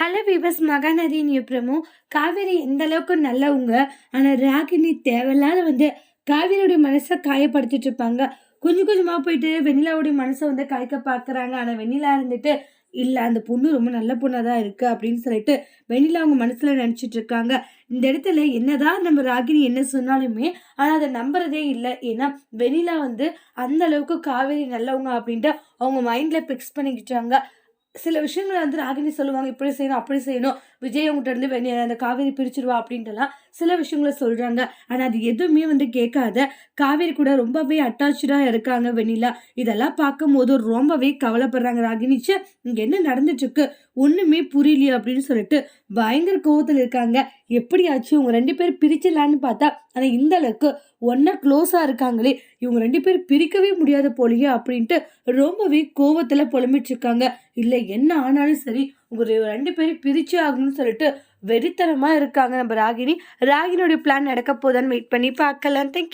Hello viewers மகாநதியின் எப்புறமோ காவேரி எந்த அளவுக்கு நல்லவங்க? ஆனால் ராகினி தேவையில்லாத வந்து காவேரியோடைய மனசை காயப்படுத்திட்டு இருப்பாங்க. கொஞ்சம் கொஞ்சமாக போயிட்டு வெண்ணிலாவுடைய மனசை வந்து கலைக்க பார்க்குறாங்க. ஆனால் வெண்ணிலா இருந்துட்டு இல்லை அந்த பொண்ணு ரொம்ப நல்ல பொண்ணாக தான் இருக்குது அப்படின்னு சொல்லிட்டு வெண்ணிலா அவங்க மனசில் நினச்சிட்டு இருக்காங்க. இந்த இடத்துல என்னதான் நம்ம ராகினி என்ன சொன்னாலுமே ஆனால் அதை நம்புறதே இல்லை. ஏன்னா வெண்ணிலா வந்து அந்த அளவுக்கு காவேரி நல்லவங்க அப்படின்ட்டு அவங்க மைண்டில் ஃபிக்ஸ் பண்ணிக்கிட்டாங்க. சில விஷயங்களை வந்து ராகினி சொல்லுவாங்க இப்படி செய்யணும் அப்படி செய்யணும். விஜய் அவங்ககிட்ட இருந்து அந்த காவேரி பிரிச்சிருவா அப்படின்ட்டுலாம் சில விஷயங்களை சொல்கிறாங்க ஆனால் அது எதுவுமே வந்து கேட்காத. காவேரி கூட ரொம்பவே அட்டாச்சாக இருக்காங்க வெண்ணிலா. இதெல்லாம் பார்க்கும்போது ரொம்பவே கவலைப்படுறாங்க ராகினிச்சு. இங்கே என்ன நடந்துட்டுருக்கு? ஒன்றுமே புரியலையே அப்படின்னு சொல்லிட்டு பயங்கர கோவத்தில் இருக்காங்க. எப்படியாச்சும் இவங்க ரெண்டு பேரும் பிரிச்சிடலான்னு பார்த்தா ஆனால் இந்த அளவுக்கு ஒன்றா க்ளோஸாக இருக்காங்களே. இவங்க ரெண்டு பேரும் பிரிக்கவே முடியாத போலியே அப்படின்ட்டு ரொம்பவே கோவத்தில் புலம்பிட்டு இருக்காங்க இல்லை என்ன ஆனாலும் சரி உங்கள் ரெண்டு பேரும் பிரிச்சு ஆகணும்னு சொல்லிட்டு வெறித்தனமாக இருக்காங்க நம்ம ராகினி. ராகினியோடைய பிளான் நடக்க போதான்னு வெயிட் பண்ணி பார்க்கலாம். தேங்க்யூ